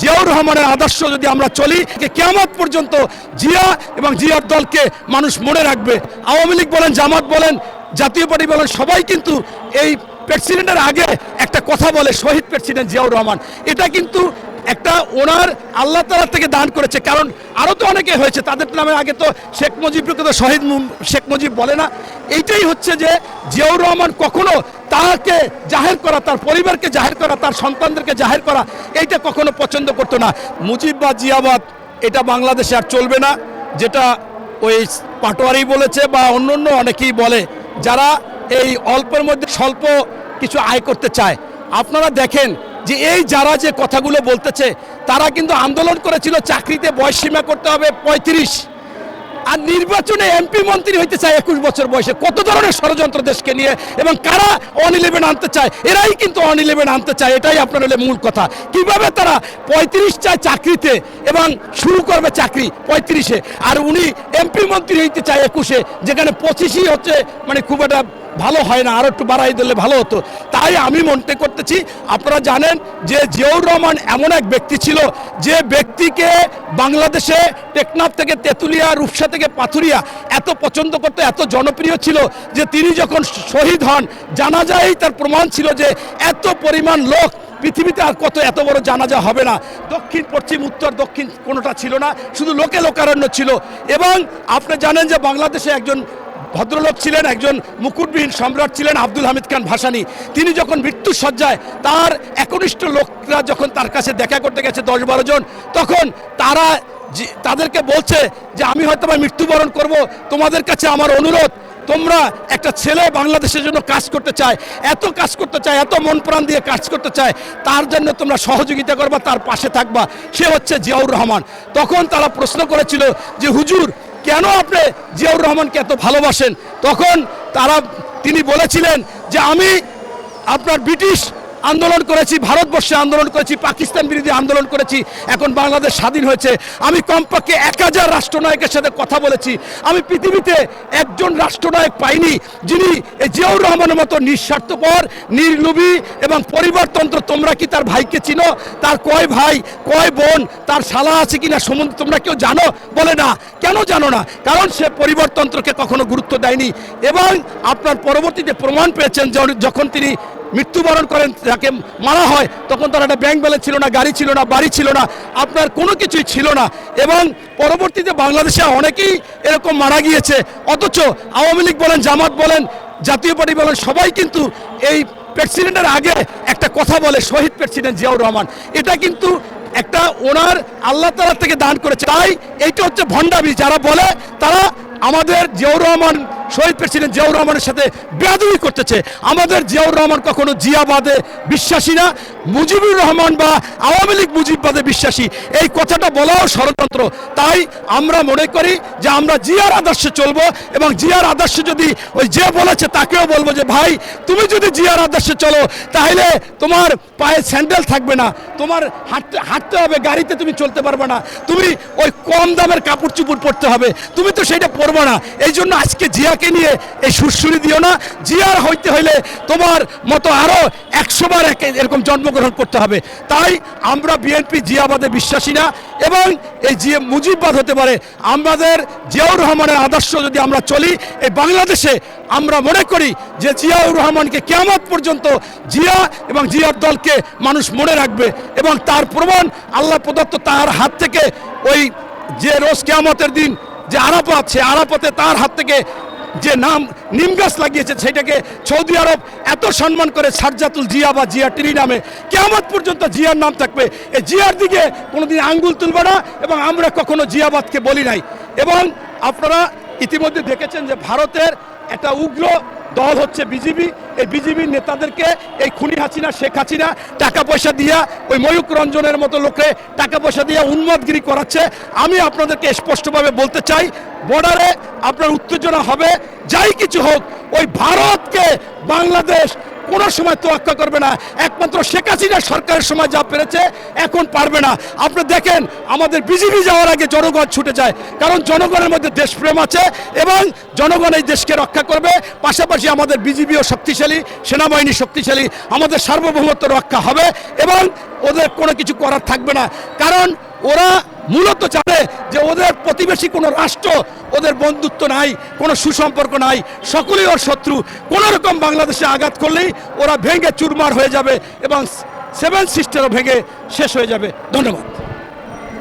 জিয়াউর রহমানের আদর্শ যদি আমরা চলি কেমত পর্যন্ত জিয়া এবং জিয়ার দলকে মানুষ মনে রাখবে। আওয়ামী লীগ বলেন, জামাত বলেন, জাতীয় পার্টি বলেন, সবাই কিন্তু এই প্রেসিডেন্টের আগে একটা কথা বলে, শহীদ প্রেসিডেন্ট জিয়াউর রহমান। এটা কিন্তু একটা ওনার আল্লাহ তালা থেকে দান করেছে। কারণ আরও তো অনেকে হয়েছে, তাদের নামে আগে তো শেখ মুজিবকে তো শহীদ শেখ মুজিব বলে না। এইটাই হচ্ছে যে জিয়াউর রহমান কখনো তাকে জাহের করা, তার পরিবারকে জাহের করা, তার সন্তানদেরকে জাহের করা, এইটা কখনো পছন্দ করতো না। মুজিব বা জিয়াবাদ, এটা বাংলাদেশে আর চলবে না, যেটা ওই পাটোয়ারি বলেছে বা অন্য অন্য অনেকেই বলে, যারা এই অল্পের মধ্যে স্বল্প কিছু আয় করতে চায়। আপনারা দেখেন যে এই যারা যে কথাগুলো বলতেছে, তারা কিন্তু আন্দোলন করেছিল চাকরিতে বয়সীমা করতে হবে পঁয়ত্রিশ। আর নির্বাচনে এমপি মন্ত্রী হইতে চায় একুশ বছর বয়সে। কত ধরনের ষড়যন্ত্র দেশকে নিয়ে এবং কারা অন ইলেভেন আনতে চায়? এরাই কিন্তু অন ইলেভেন আনতে চায়, এটাই আপনার হলে মূল কথা। কীভাবে তারা পঁয়ত্রিশ চায় চাকরিতে এবং শুরু করবে চাকরি পঁয়ত্রিশে? আর উনি এমপি মন্ত্রী হইতে চায় একুশে, যেখানে পঁচিশই হচ্ছে মানে খুব একটা ভালো হয় না, আরও একটু বাড়াই দিলে ভালো হতো। তাই আমি মনে করতেছি, আপনারা জানেন যে জিয়াউর রহমান এমন এক ব্যক্তি ছিল, যে ব্যক্তিকে বাংলাদেশে টেকনাফ থেকে তেঁতুলিয়া, রূপসা থেকে পাথুরিয়া এত পছন্দ করতে, এত জনপ্রিয় ছিল, যে তিনি যখন শহীদ হন জানা যায় তার প্রমাণ ছিল যে এত পরিমাণ লোক পৃথিবীতে আর কত এত বড় জানাজা হবে না। দক্ষিণ, পশ্চিম, উত্তর, দক্ষিণ কোনোটা ছিল না, শুধু লোকে লোকারণ্য ছিল। এবং আপনি জানেন যে বাংলাদেশে একজন ভদ্রলোক ছিলেন একজন মুকুটবিহীন সম্রাট ছিলেন আব্দুল হামিদ খান ভাসানি। তিনি যখন মৃত্যুর সজ্জায় তার একনিষ্ঠ লোকরা যখন তার কাছে দেখা করতে গেছে দশ বারো জন, তখন তারা তাদেরকে বলছে যে, আমি হয়তো বা মৃত্যুবরণ করব। তোমাদের কাছে আমার অনুরোধ, তোমরা একটা ছেলে বাংলাদেশের জন্য কাজ করতে চায়, এত কাজ করতে চায়, এত মন প্রাণ দিয়ে কাজ করতে চায়, তার জন্য তোমরা সহযোগিতা করবা, তার পাশে থাকবা। সে হচ্ছে জিয়াউর রহমান। তখন তারা প্রশ্ন করেছিল যে, হুজুর কেন আপনি জিয়াউর রহমানকে এত ভালোবাসেন? তখন তারা তিনি বলেছিলেন যে আমি আপনার ব্রিটিশ আন্দোলন করেছি, ভারতবর্ষে আন্দোলন করেছি, পাকিস্তান বিরোধী আন্দোলন করেছি, এখন বাংলাদেশ স্বাধীন হয়েছে। আমি কমপক্ষে এক হাজার রাষ্ট্রনায়কের সাথে কথা বলেছি। আমি পৃথিবীতে একজন রাষ্ট্রনায়ক পাইনি, যিনি জিয়াউর রহমানের মতো নিঃস্বার্থপর নির্লোভী এবং পরিবারতন্ত্র তোমরা কি তার ভাইকে চিনো? তার কয় ভাই, কয় বোন, তার শালা আছে কিনা সম্বন্ধে তোমরা কেউ জানো? বলে না। কেন জানো না? কারণ সে পরিবারতন্ত্রকে কখনো গুরুত্ব দেয়নি। এবং আপনার পরবর্তীতে প্রমাণ পেয়েছেন যখন তিনি মৃত্যুবরণ করেন, যাকে মারা হয়, তখন তার একটা ব্যাংক ব্যালেন্স ছিল না, গাড়ি ছিল না, বাড়ি ছিল না, আপনার কোনো কিছুই ছিল না। এবং পরবর্তীতে বাংলাদেশে অনেকেই এরকম মারা গিয়েছে। অথচ আওয়ামী লীগ বলেন, জামাত বলেন, জাতীয় পার্টি বলেন, সবাই কিন্তু এই প্রেসিডেন্টের আগে একটা কথা বলে, শহীদ প্রেসিডেন্ট জিয়াউর রহমান। এটা কিন্তু একটা ওনার আল্লাহ তালা থেকে দান করেছে। তাই এইটা হচ্ছে ভণ্ডামি। যারা বলে, তারা আমাদের জিয়াউর রহমান শহীদ প্রেসিডেন্ট জিয়াউর রহমানের সাথে বেয়াদবি করতেছে। আমাদের জিয়াউর রহমান কখনো জিয়াবাদে বিশ্বাসী না, মুজিবুর রহমান বা আওয়ামী লীগ মুজিববাদে বিশ্বাসী। এই কথাটা বলাও ষড়যন্ত্র। তাই আমরা মনে করি যে আমরা জিয়ার আদর্শে চলবো এবং জিয়ার আদর্শে যদি ওই যে বলেছে তাকেও বলব যে, ভাই, তুমি যদি জিয়ার আদর্শে চলো, তাহলে তোমার পায়ে স্যান্ডেল থাকবে না, তোমার হাঁটতে হাঁটতে হবে, গাড়িতে তুমি চলতে পারবে না, তুমি ওই কম দামের কাপড় চুপড় পরতে হবে, তুমি তো সেইটা পরবে না। এই জন্য আজকে জিয়াকে নিয়ে এই সুরসুরি দিও না। জিয়ার হইতে হইলে তোমার মতো আরও একশো বার একে- এরকম জন্মগ্রহণ করতে হবে। তাই আমরা বিএনপি জিয়াবাদে বিশ্বাসী না এবং এই জিয়া মুজিববাদ হতে পারে। আমাদের জিয়াউর রহমানের আদর্শ যদি আমরা চলি, এই বাংলাদেশে আমরা মনে করি যে জিয়াউর রহমানকে কেমন পর্যন্ত জিয়া এবং জিয়ার দলকে মানুষ মনে রাখবে এবং তার প্রমাণ আল্লাহ প্রদত্ত তার হাত থেকে ওই যে রোজ কেয়ামতের দিন যে আরাপথ সে আরাপথে তার হাত থেকে যে নাম নিম গাছ লাগিয়েছে সেটাকে সৌদি আরব এত সম্মান করে সারজাতুল জিয়া বা জিয়া টিরি নামে কেমন পর্যন্ত জিয়ার নাম থাকবে। এই জিয়ার দিকে কোনোদিন আঙ্গুল তুলবে না এবং আমরা কখনো জিয়াবাদকে বলি নাই। এবং আপনারা ইতিমধ্যে দেখেছেন যে ভারতের একটা উগ্র দল হচ্ছে বিজেপি এই বিজেপির নেতাদেরকে এই খুনি হাসিনা, শেখ হাসিনা টাকা পয়সা দিয়া ওই ময়ূক রঞ্জনের মতো লোকে টাকা পয়সা দিয়া উন্মাদগিরি করাচ্ছে। আমি আপনাদেরকে স্পষ্টভাবে বলতে চাই, বর্ডারে আপনার উত্তেজনা হবে। যাই কিছু হোক, ওই ভারতকে বাংলাদেশ কোনো সময় তোয়াক্কা করবে না। একমাত্র শেখ হাসিনা সরকারের সময় যা পেরেছে, এখন পারবে না। আপনি দেখেন, আমাদের বিজেপি যাওয়ার আগে জনগণ ছুটে যায়, কারণ জনগণের মধ্যে দেশপ্রেম আছে এবং জনগণ এই দেশকে রক্ষা করবে। পাশাপাশি আমাদের বিজেপিও শক্তিশালী, সেনাবাহিনী শক্তিশালী, আমাদের সার্বভৌমত্ব রক্ষা হবে এবং ওদের কোনো কিছু করার থাকবে না। কারণ ওরা মূলত যে ওদের প্রতিবেশী কোনো রাষ্ট্র, ওদের বন্ধুত্ব নাই, কোনো সুসম্পর্ক নাই, সকলেই ওর শত্রু। কোনো রকম বাংলাদেশে আঘাত করলেই ওরা ভেঙে চুরমার হয়ে যাবে এবং সেভেন সিস্টারও ভেঙে শেষ হয়ে যাবে। ধন্যবাদ।